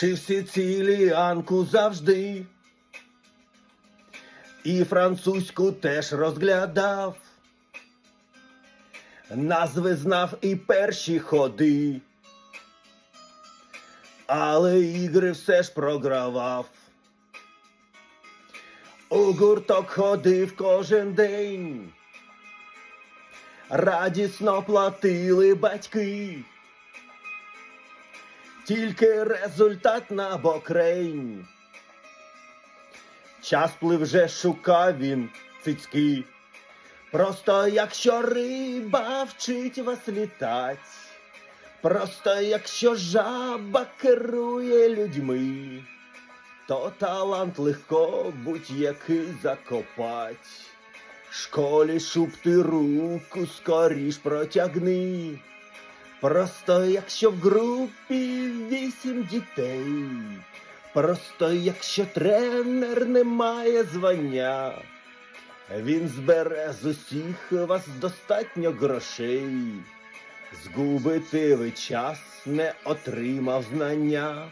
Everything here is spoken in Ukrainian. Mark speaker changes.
Speaker 1: Вчився ціліанку завжди. І французьку теж розглядав. Назви знав і перші ходи. Але ігри все ж програвав. У гурток ходив кожен день. Радісно платили батьки. Тільки результат на бокрень. Час плив вже шукав він цицьки. Просто якщо риба вчить вас літать, просто якщо жаба керує людьми, то талант легко будь-який закопать. Школі шуб ти руку скоріш протягни. Просто якщо в групі вісім дітей, просто якщо тренер не має звання, він збере з усіх вас достатньо грошей. Згубити ви час не отримав знання.